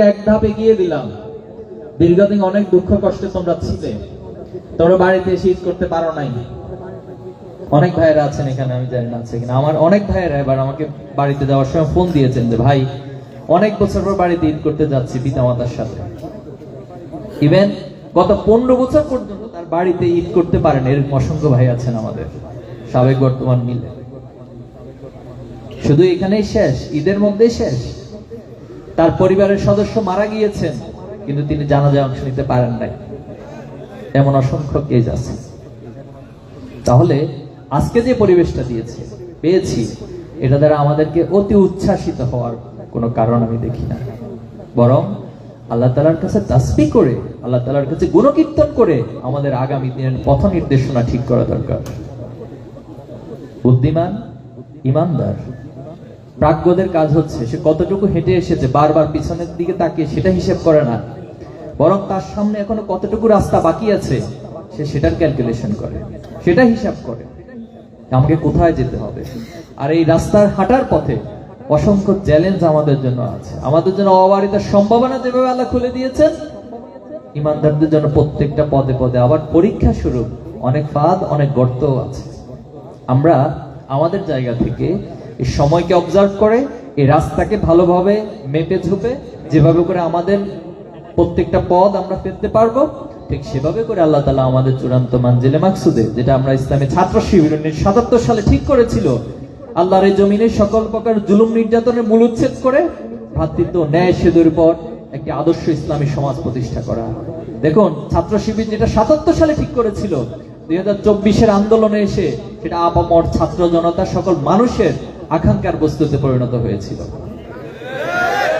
এক ধাপ এগিয়ে দিলাম। দীর্ঘদিন অনেক দুঃখ কষ্টে তোমরা ছিলে। তোমরা বাড়িতে এসে ঈদ করতে পারো নাই। অনেক ভাইয়েরা আছেন এখানে, আমি জানি না আছে কিনা। আমার অনেক ভাইয়েরা এবার আমাকে বাড়িতে যাওয়ার সময় ফোন দিয়েছেন যে, ভাই, অনেক বছর পর বাড়িতে ঈদ করতে যাচ্ছি পিতা মাতার সাথে। ইভেন গত পনেরো বছর পর্যন্ত তার বাড়িতে ঈদ করতে পারেন এরকম অসংখ্য ভাই আছেন আমাদের। সাবেক বর্তমান মিলে। শুধু এখানেই শেষ, ঈদের মধ্যেই শেষ। তার পরিবারের সদস্য মারা গিয়েছেন, কিন্তু তিনি জানাজায় অংশ নিতে পারেন নাই। এমন অসংখ্য কেজ আছে। তাহলে আজকে যে পরিবেশটা দিয়েছে, পেয়েছি, এটা দ্বারা আমাদেরকে অতি উচ্ছ্বাসিত হওয়ার কোনো কারণ আমি দেখি না। বরং আল্লাহ তালার কাছে তাসবি করে, আল্লাহ তালার কাছে গুণকীর্তন করে আমাদের আগামী দিনের পথ নির্দেশনা ঠিক করা দরকার। বুদ্ধিমান, ইমানদার প্রাজ্ঞদের কাজ হচ্ছে, সে কতটুকু হেঁটে এসেছে, বারবার পিছনের দিকে তাকিয়ে সেটা হিসেব করে না। বরং তার সামনে এখনও কতটুকু রাস্তা বাকি আছে, সে সেটার ক্যালকুলেশন করে, সেটা হিসাব করে। আমাকে কোথায় যেতে হবে? আর এই রাস্তার হাঁটার পথে অসংখ্য চ্যালেঞ্জ আমাদের জন্য আছে। আমাদের জন্য অবারিত সম্ভাবনা যেভাবে আল্লাহ খুলে দিয়েছেন, ইমানদারদের জন্য প্রত্যেকটা পদে পদে আবার পরীক্ষা স্বরূপ অনেক ফাঁদ, অনেক গর্ত আছে। আমরা আমাদের জায়গা থেকে সময়কে অবজার্ভ করে, এই রাস্তাকে ভালোভাবে মেপে ঝুপে, যেভাবে করে আমাদের প্রত্যেকটা পদ আমরা পেতে পারব, ঠিক সেভাবে করে আল্লাহ তালা আমাদের চূড়ান্ত মানজিলে মাকসুদে, যেটা আমরা ইসলামী ছাত্র শিবির উনিশশো সাতাত্তর সালে ঠিক করেছিল, আল্লাহর এই জমিনে সকল প্রকার জুলুম নির্যাতনের মূল উচ্ছেদ করে ভ্রাতৃত্ব ন্যায় সেতুর পর একটি আদর্শ ইসলামী সমাজ প্রতিষ্ঠা করা। দেখুন, ছাত্র শিবির যেটা সাতাত্তর সালে ঠিক করেছিল, দুই হাজার চব্বিশের আন্দোলনে এসে সেটা আপামর ছাত্র জনতা, সকল মানুষের আকাঙ্ক্ষার বস্তুতে পরিণত হয়েছিল।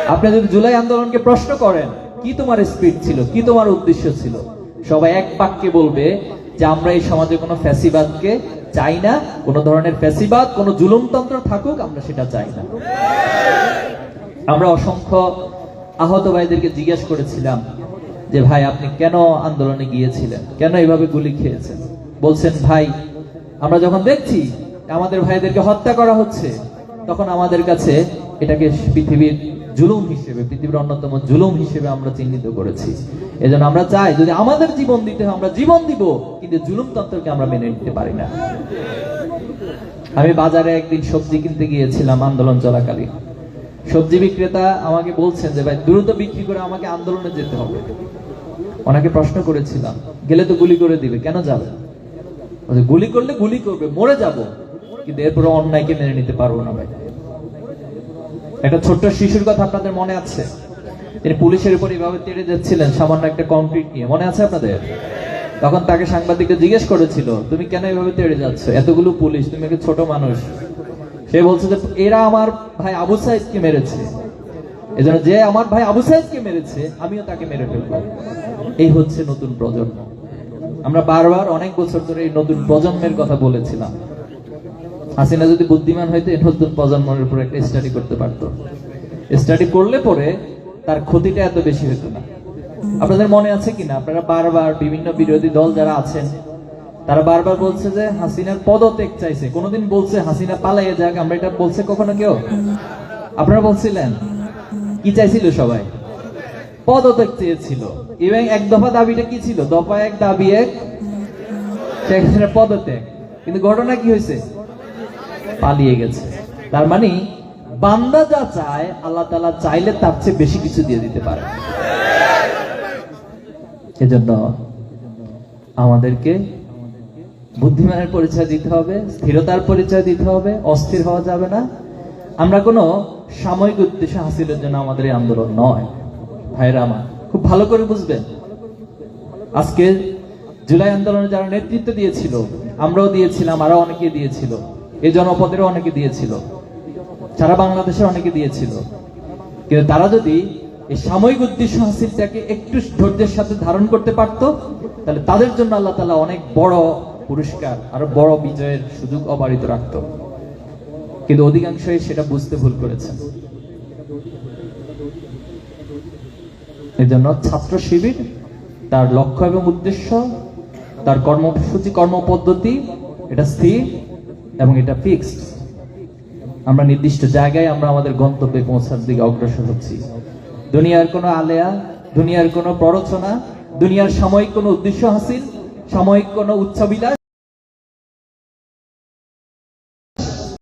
আপনি যদি জুলাই আন্দোলনকে প্রশ্ন করেন, কি তোমার স্পিড ছিল, কি তোমার উদ্দেশ্য ছিল? সবাই এক বাক্যে বলবে যে, আমরা এই সমাজে কোনো ফ্যাসিবাদকে চাই না, কোনো ধরনের ফ্যাসিবাদ, কোনো জুলুমতন্ত্র থাকুক, আমরা সেটা চাই না। আমরা অসংখ্য আহত ভাইদেরকে জিজ্ঞেস করেছিলাম যে, ভাই, আপনি কেন আন্দোলনে গিয়েছিলেন? কেন এইভাবে গুলি খেয়েছেন? বলছেন, ভাই, আমরা যখন দেখছি আমাদের ভাইদেরকে হত্যা করা হচ্ছে, তখন আমাদের কাছে এটাকে পৃথিবীর জুলুম হিসেবে, পৃথিবীর অন্যতম জুলুম হিসেবে আমরা চিহ্নিত করেছি। এজন্য আমরা চাই যদি আমাদের জীবন দিতে হয়, আমরা জীবন দিব, কিন্তু জুলুম তন্ত্রকে আমরা মেনে নিতে পারি না। আমি বাজারে একদিন সবজি কিনতে গিয়েছিলাম আন্দোলন চলাকালীন। সবজি বিক্রেতা আমাকে বলছেন যে, ভাই, দ্রুত বিক্রি করে আমাকে আন্দোলনে যেতে হবে। ওনাকে প্রশ্ন করেছিলাম, গেলে তো গুলি করে দিবে, কেন যাবে? গুলি করলে গুলি করবে, মরে যাব। কিন্তু এরপরে অন্যায়কে মেনে নিতে পারব না ভাই? একটা ছোট্ট শিশুর কথা আপনাদের মনে আছে? তিনি পুলিশের উপর এইভাবে তেড়ে যাচ্ছিলেন, সামান্য একটা কংক্রিট নিয়ে। মনে আছে আপনাদের? তখন তাকে সাংবাদিকরা জিজ্ঞেস করেছিল, তুমি কেন এইভাবে তেড়ে যাচ্ছ? এতগুলো পুলিশ, তুমি একটা ছোট মানুষ। সে বলছে যে, এরা আমার ভাই আবু সাইদকে মেরেছে। এজন্য যে আমার ভাই আবু সাইদকে মেরেছে, আমিও তাকে মেরে ফেলব। এই হচ্ছে নতুন প্রজন্ম। আমরা বারবার অনেক বছর ধরে এই নতুন প্রজন্মের কথা বলেছিলাম। হাসিনা যদি বুদ্ধিমান এই নতুন প্রজন্মের উপর একটা স্টাডি করতে পারতো। স্টাডি করলে পরে তার ক্ষতিটা এত বেশি হতো না। আপনাদের মনে আছে কিনা? আপনারা বারবার বিভিন্ন বিরোধী দল যারা আছেন, তারা বারবার বলছে যে হাসিনার পদত্যাগ চাইছে। কোনোদিন বলছে হাসিনা পালাইয়ে যাক, আমরা এটা বলছে কখনো কেউ? আপনারা বলছিলেন, কি চাইছিল সবাই? পদত্যাগ চেয়েছিল। এবং এক দফা দাবিটা কি ছিল? দফা এক, দাবি এক পদত্যাগ। কিন্তু ঘটনা কি হয়েছে? পালিয়ে গেছে। তার মানে বান্দা যা চায়, আল্লাহ তালা চাইলে তার চেয়ে বেশি কিছু দিয়ে দিতে পারে। এজন্য আমাদেরকে বুদ্ধিমানের পরিচয় দিতে হবে, স্থিরতার পরিচয় দিতে হবে, অস্থির হওয়া যাবে না। আমরা কোনো সাময়িক উদ্দেশ্য হাসিলের জন্য আমাদের এই আন্দোলন নয়। ভাইরা আমার, খুব ভালো করে বুঝবেন। আজকে জুলাই আন্দোলনে যারা নেতৃত্ব দিয়েছিল, আমরাও দিয়েছিলাম আরও অনেকে দিয়েছিল। এই জনপদেরও অনেকে দিয়েছিল। সারা বাংলাদেশের অনেকে দিয়েছিল। কিন্তু তারা যদি এই সাময়িক উদ্দেশ্য হাসিলটাকে একটু ধৈর্যের সাথে ধারণ করতে পারত, তাহলে তাদের জন্য আল্লাহ তালা অনেক বড় পুরস্কার, আরও বড় বিজয়ের সুযোগ অবারিত রাখত। কিন্তু অধিকাংশই সেটা বুঝতে ভুল করেছেন এই জন্য ছাত্র শিবির, তার লক্ষ্য এবং উদ্দেশ্য, তার কর্মসূচি কর্মপদ্ধতি, এটা স্থির। এবং এটা ফিক্সড আমরা নির্দিষ্ট জায়গায় আমরা আমাদের গন্তব্যে পৌঁছার দিকে অগ্রসর হচ্ছি। দুনিয়ার কোনো আলেয়া, দুনিয়ার কোনো প্ররোচনা, দুনিয়ার সাময়িক কোনো উদ্দেশ্য হাসিল, সাময়িক কোনো উচ্চাবিলাস